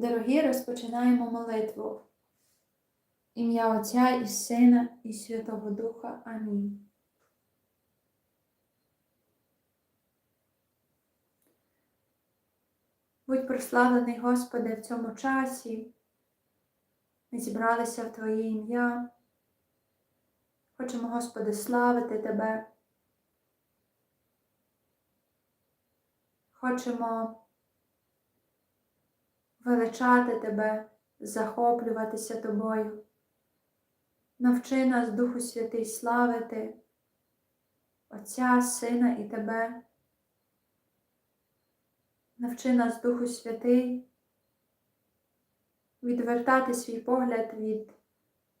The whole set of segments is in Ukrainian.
Дорогі, розпочинаємо молитву. Ім'я Отця і Сина, і Святого Духа. Амінь. Будь прославлений, Господи, в цьому часі. Ми зібралися в Твоє ім'я. Хочемо, Господи, славити Тебе. Хочемо величати Тебе, захоплюватися Тобою. Навчи нас, Духу Святий, славити Отця, Сина і Тебе. Навчи нас, Духу Святий, відвертати свій погляд від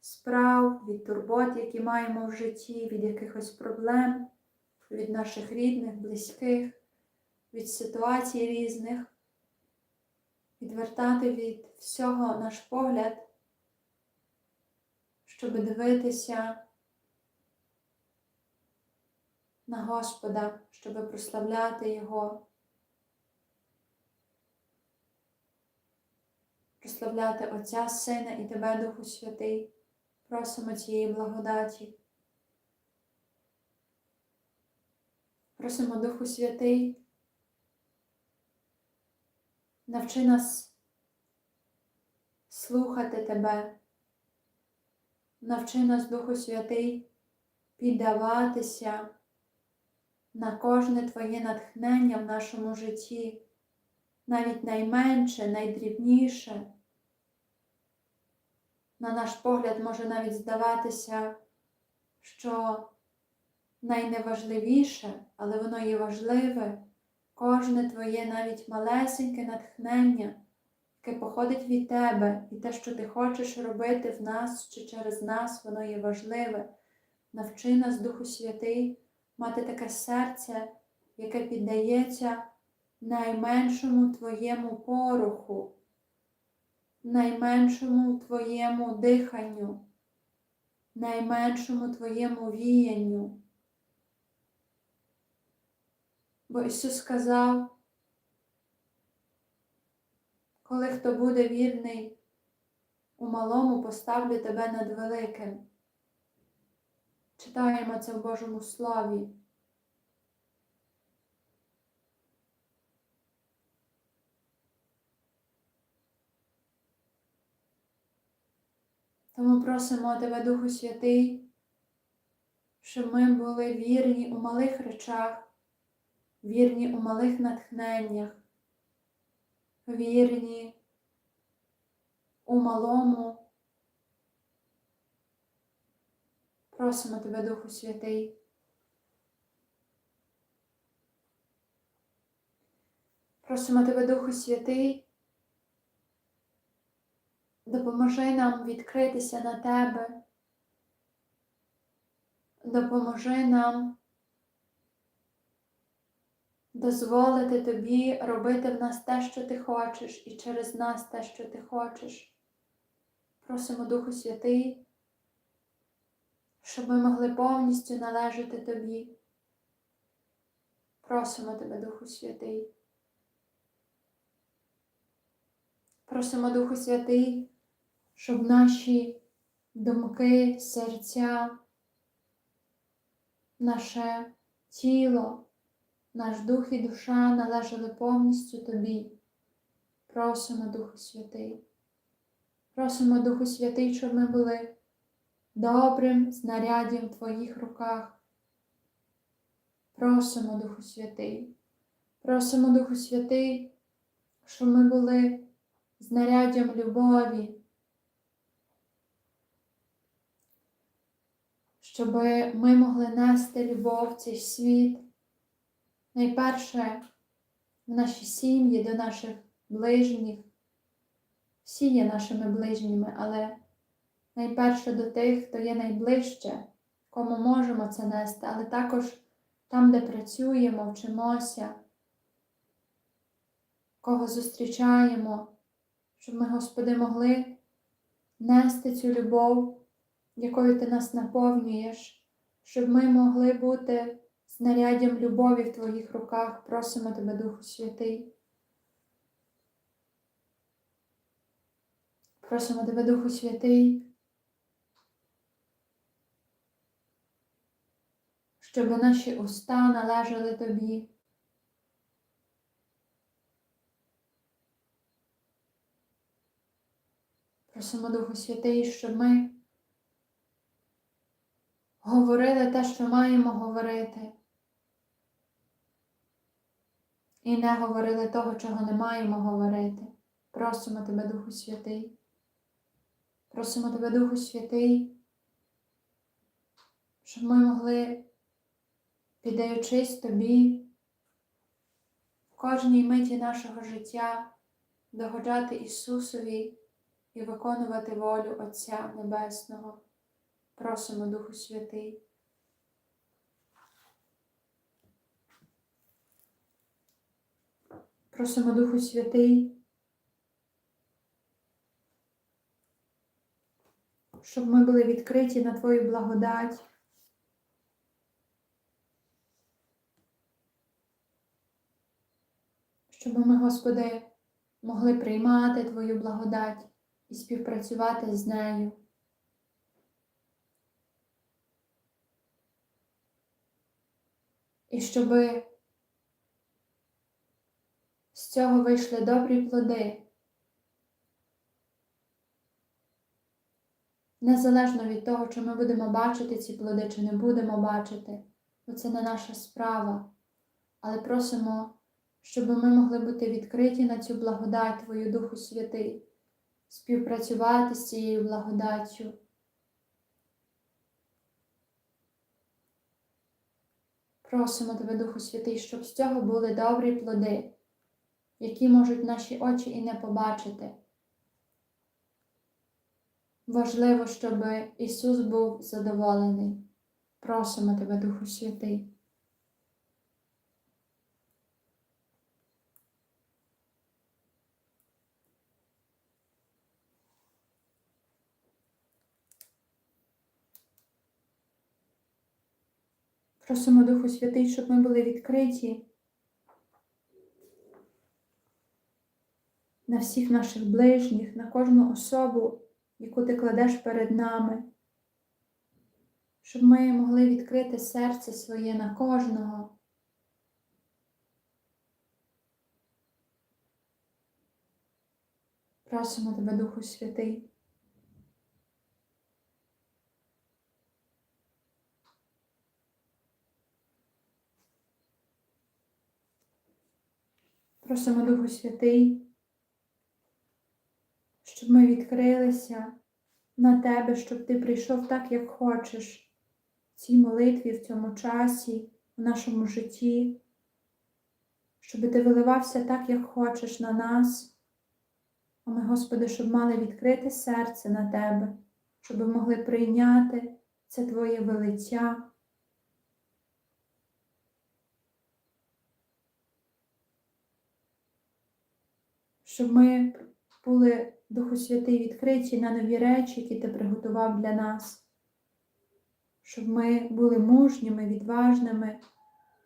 справ, від турбот, які маємо в житті, від якихось проблем, від наших рідних, близьких, від ситуацій різних, відвертати від всього наш погляд, щоб дивитися на Господа, щоб прославляти Його. прославляти Отця, Сина і Тебе, Духу Святий, просимо цієї благодаті. Просимо Духу Святий, навчи нас слухати Тебе, навчи нас, Духу Святий, піддаватися на кожне Твоє натхнення в нашому житті, навіть найменше, найдрібніше. На наш погляд може навіть здаватися, що найневажливіше, але воно є важливе, кожне твоє навіть малесеньке натхнення, яке походить від тебе, і те, що ти хочеш робити в нас чи через нас, воно є важливе. Навчи нас, Духу Святий, мати таке серце, яке піддається найменшому твоєму поруху найменшому твоєму диханню, найменшому твоєму віянню. Бо Ісус сказав, коли хто буде вірний у малому, поставлю тебе над великим. Читаємо це в Божому Слові. Тому просимо Тебе, Духу Святий, щоб ми були вірні у малих речах, вірні у малих натхненнях, вірні у малому. Просимо Тебе, Духу Святий. Просимо Тебе, Духу Святий, Допоможи нам відкритися на тебе. Допоможи нам дозволити тобі робити в нас те, що ти хочеш, і через нас те, що ти хочеш. Просимо Духу Святий, щоб ми могли повністю належати тобі. Просимо тебе, Духу Святий. Просимо Духу Святий щоб наші думки, серця, наше тіло, наш дух і душа належали повністю Тобі. Просимо, Духу Святий. Просимо, Духу Святий, щоб ми були добрим знаряддям в Твоїх руках. Просимо, Духу Святий. Просимо, Духу Святий, щоб ми були знаряддям любові, щоб ми могли нести любов в цей світ. Найперше в наші сім'ї, до наших ближніх. Всі є нашими ближніми, але найперше до тих, хто є найближче, кому можемо це нести, але також там, де працюємо, вчимося, кого зустрічаємо, щоб ми, Господи, могли нести цю любов якою ти нас наповнюєш, щоб ми могли бути знаряддям любові в Твоїх руках, просимо Тебе, Духу Святий. Просимо тебе, Духу Святий, щоб наші уста належали тобі. Просимо Духу Святий, щоб ми говорили те, що маємо говорити, і не говорили того, чого не маємо говорити. Просимо тебе, Духу Святий. Просимо тебе, Духу Святий, щоб ми могли, піддаючись тобі, в кожній миті нашого життя догоджати Ісусові і виконувати волю Отця Небесного. Просимо Духу Святий. Просимо Духу Святий, щоб ми були відкриті на Твою благодать. Щоб ми, Господи, могли приймати Твою благодать і співпрацювати з нею. І щоб з цього вийшли добрі плоди, незалежно від того, чи ми будемо бачити ці плоди, чи не будемо бачити, бо це не наша справа. Але просимо, щоб ми могли бути відкриті на цю благодать Твою Духу Святий, співпрацювати з цією благодаттю. Просимо Тебе, Духу Святий, щоб з цього були добрі плоди, які можуть наші очі і не побачити. Важливо, щоб Ісус був задоволений. Просимо Тебе, Духу Святий. Просимо Духу Святий, щоб ми були відкриті на всіх наших ближніх, на кожну особу, яку ти кладеш перед нами, щоб ми могли відкрити серце своє на кожного. Просимо тебе, Духу Святий. Просимо Духу Святий, щоб ми відкрилися на Тебе, щоб Ти прийшов так, як хочеш, в цій молитві, в цьому часі, в нашому житті, щоб Ти виливався так, як хочеш на нас. А ми, Господи, щоб мали відкрите серце на Тебе, щоб могли прийняти це Твоє велиття. щоб ми були Духу Святий відкриті на нові речі, які ти приготував для нас, щоб ми були мужніми, відважними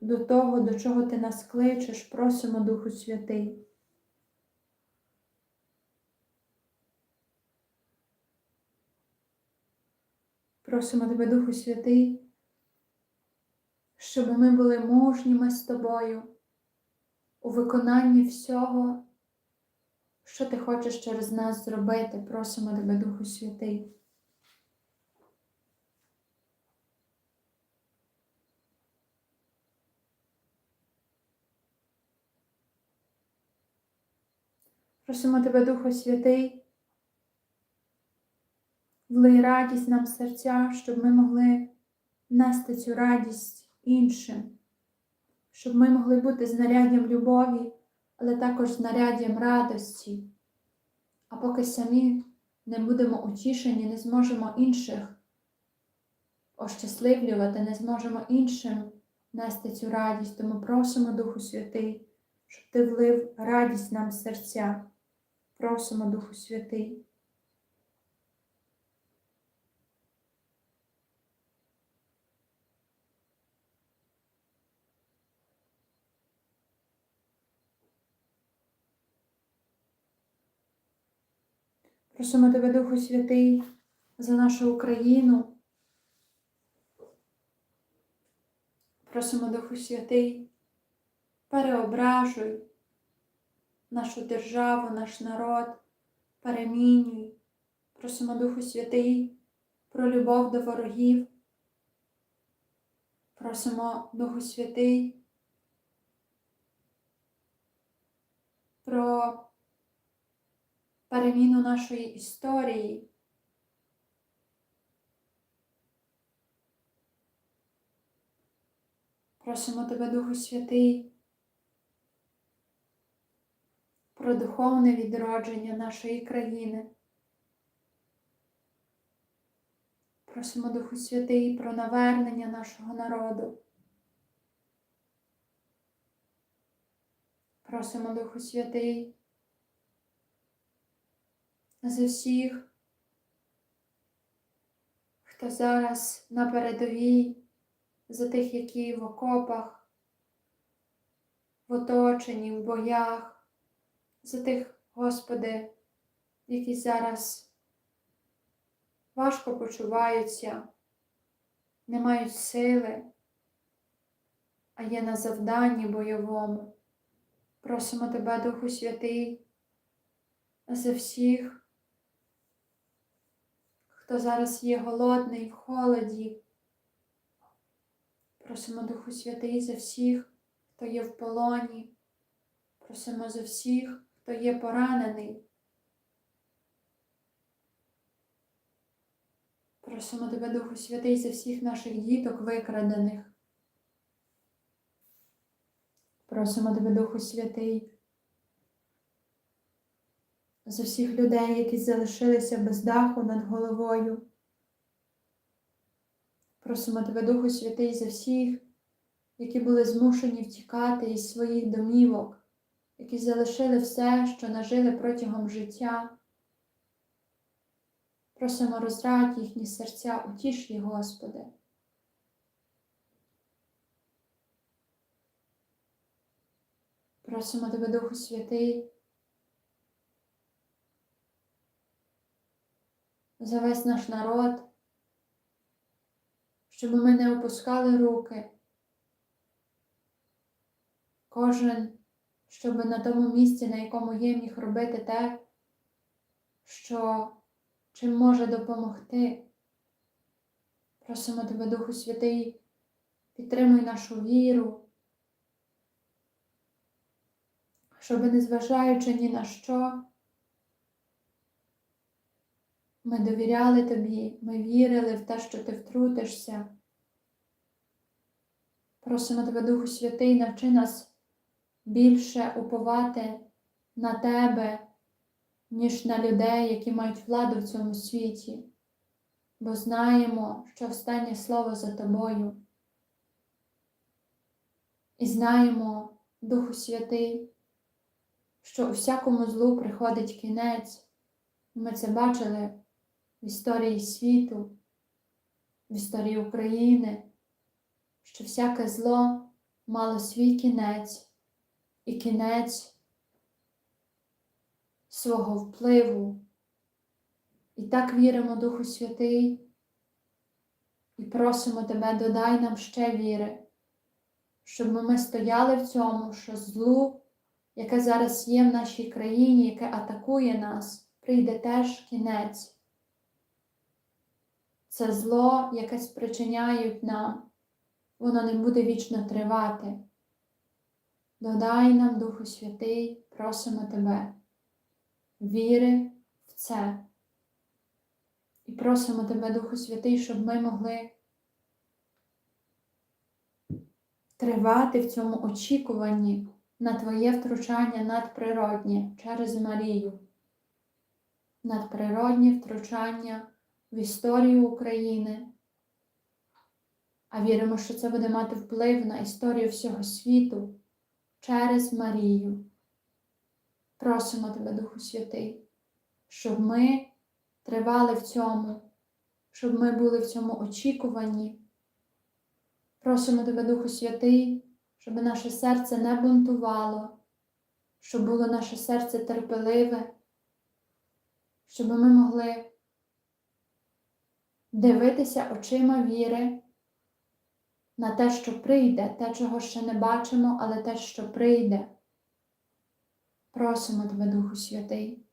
до того, до чого ти нас кличеш, просимо Духу Святий. Просимо тебе, Духу Святий, щоб ми були мужніми з тобою у виконанні всього, що ти хочеш через нас зробити? Просимо тебе, Духу Святий. Просимо тебе, Духу Святий, влий радість нам в серця, щоб ми могли нести цю радість іншим, щоб ми могли бути знаряддям любові але також знаряддям радості. А поки самі не будемо утішені, не зможемо інших ощасливлювати, не зможемо іншим нести цю радість, тому просимо Духу Святий, щоб Ти влив радість нам в серця. Просимо Духу Святий. Просимо Тебе, Духу Святий, за нашу Україну. Просимо Духу Святий, переображуй нашу державу, наш народ, перемінюй. Просимо Духу Святий про любов до ворогів. Просимо Духу Святий про переміну нашої історії. Просимо Тебе, Духу Святий, про духовне відродження нашої країни. Просимо Духу Святий про навернення нашого народу. Просимо Духу Святий за всіх, хто зараз на передовій, за тих, які в окопах, в оточенні, в боях, за тих, Господи, які зараз важко почуваються, не мають сили, а є на завданні бойовому. Просимо Тебе, Духу Святий, за всіх, хто зараз є голодний в холоді. Просимо Духу Святий за всіх, хто є в полоні. Просимо за всіх, хто є поранений. Просимо Тебе, Духу Святий, за всіх наших діток викрадених. Просимо Тебе, Духу Святий, за всіх людей, які залишилися без даху над головою. Просимо Тебе, Духу Святий, за всіх, які були змушені втікати із своїх домівок, які залишили все, що нажили протягом життя. Просимо розрадь їхні серця, утіш їх, Господи. Просимо Тебе, Духу Святий, за весь наш народ, щоб ми не опускали руки. Кожен, щоб на тому місці, на якому є, міг робити те, що чим може допомогти. Просимо Тебе, Духу Святий, підтримуй нашу віру, щоб, незважаючи ні на що, ми довіряли Тобі, ми вірили в те, що Ти втрутишся. Просимо Тебе, Духу Святий, навчи нас більше уповати на Тебе, ніж на людей, які мають владу в цьому світі, бо знаємо, що останнє слово за тобою. І знаємо, Духу Святий, що у всякому злу приходить кінець. Ми це бачили в історії світу, в історії України, що всяке зло мало свій кінець і кінець свого впливу. І так віримо, Духу Святий, і просимо Тебе, додай нам ще віри, щоб ми стояли в цьому, що злу, яке зараз є в нашій країні, яке атакує нас, прийде теж кінець. Це зло, яке спричиняють нам, воно не буде вічно тривати. Додай нам, Духу Святий, просимо Тебе, віри в це. І просимо Тебе, Духу Святий, щоб ми могли тривати в цьому очікуванні на Твоє втручання надприроднє через Марію, надприроднє втручання в історію України. А віримо, що це буде мати вплив на історію всього світу через Марію. Просимо Тебе, Духу Святий, щоб ми тривали в цьому, щоб ми були в цьому очікуванні. Просимо Тебе, Духу Святий, щоб наше серце не бунтувало, щоб було наше серце терпеливе, щоб ми могли дивитися очима віри на те, що прийде, те, чого ще не бачимо, але те, що прийде. Просимо тебе, Духу Святий.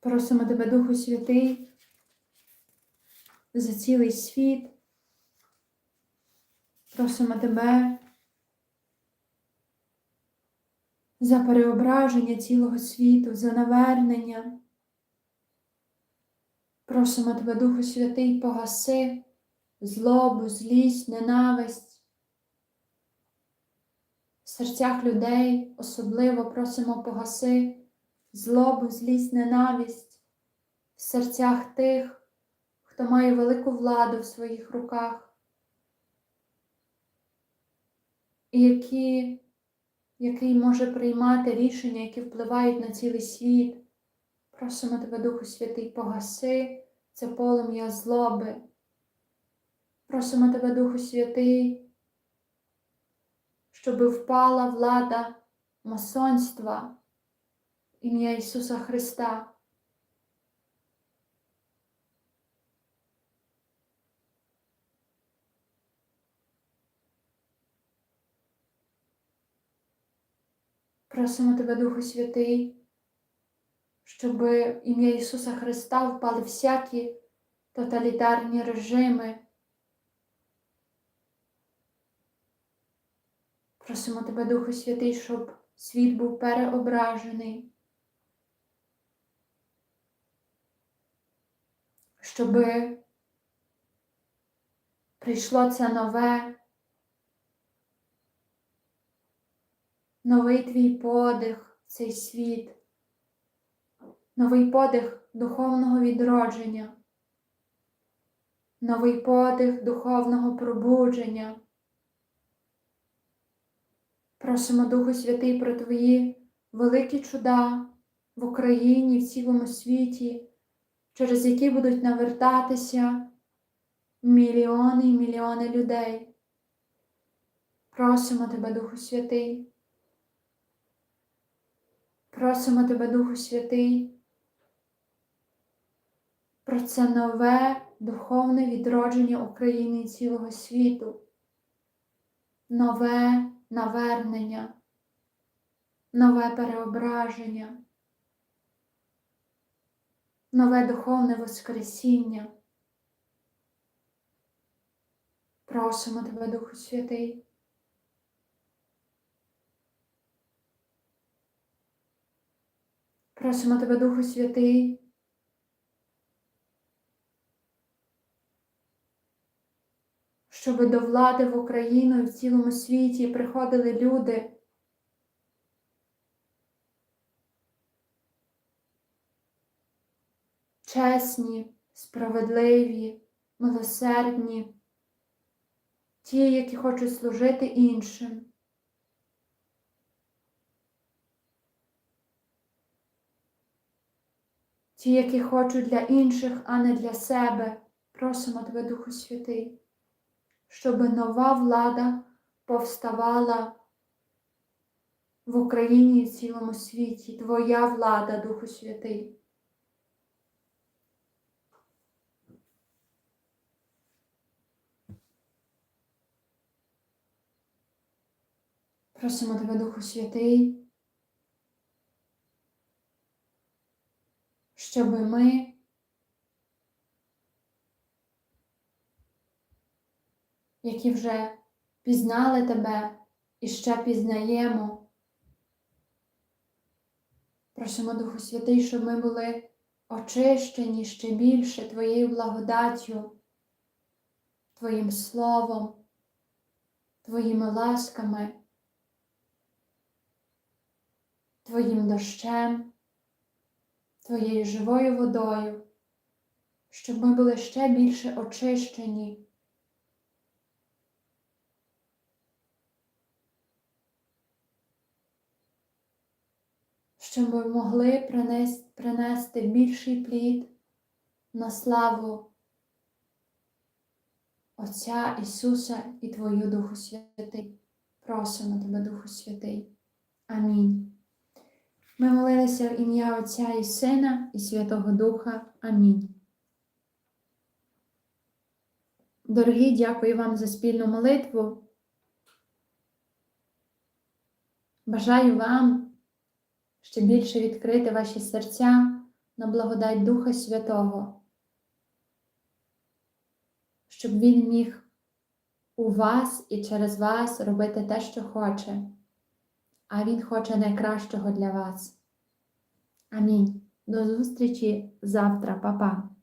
Просимо тебе, Духу Святий, за цілий світ. Просимо тебе за переображення цілого світу, за навернення. Просимо тебе, Духу Святий, погаси злобу, злість, ненависть. В серцях людей особливо просимо погаси злобу, злість, ненависть в серцях тих, хто має велику владу в своїх руках, і які, який може приймати рішення, які впливають на цілий світ. Просимо тебе, Духу Святий, погаси це полум'я злоби. Просимо тебе, Духу Святий, щоб впала влада масонства ім'я Ісуса Христа. Просимо Тебе, Духу Святий, щоб ім'я Ісуса Христа впали всякі тоталітарні режими. Просимо Тебе, Духу Святий, щоб світ був переображений. щоб прийшло це нове, новий твій подих в цей світ, новий подих духовного відродження, новий подих духовного пробудження. Просимо Духу Святий про Твої великі чуда в Україні, в цілому світі через які будуть навертатися мільйони і мільйони людей. Просимо Тебе, Духу Святий. Просимо Тебе, Духу Святий, про це нове духовне відродження України і цілого світу, нове навернення, нове переображення нове духовне Воскресіння. Просимо Тебе, Духу Святий. Просимо Тебе, Духу Святий. Щоб до влади в Україну і в цілому світі приходили люди, чесні, справедливі, милосердні, ті, які хочуть служити іншим. Ті, які хочуть для інших, а не для себе, просимо Тебе, Духу Святий, щоб нова влада повставала в Україні і в цілому світі, Твоя влада, Духу Святий. Просимо тебе, Духу Святий, щоб ми які вже пізнали тебе і ще пізнаємо. Просимо Духу Святий, щоб ми були очищені ще більше Твоєю благодаттю, Твоїм Словом, Твоїми ласками. Твоїм дощем, Твоєю живою водою, щоб ми були ще більше очищені. Щоб ми могли принести, принести більший плід на славу Отця Ісуса і Твою Духу Святий. Просимо Тебе, Духу Святий. Амінь. Ми молилися в ім'я Отця і Сина і Святого Духа. Амінь. Дорогі, дякую вам за спільну молитву. Бажаю вам ще більше відкрити ваші серця на благодать Духа Святого, щоб Він міг у вас і через вас робити те, що хоче, а Він хоче найкращого для вас. Амінь. До зустрічі завтра, Па-па.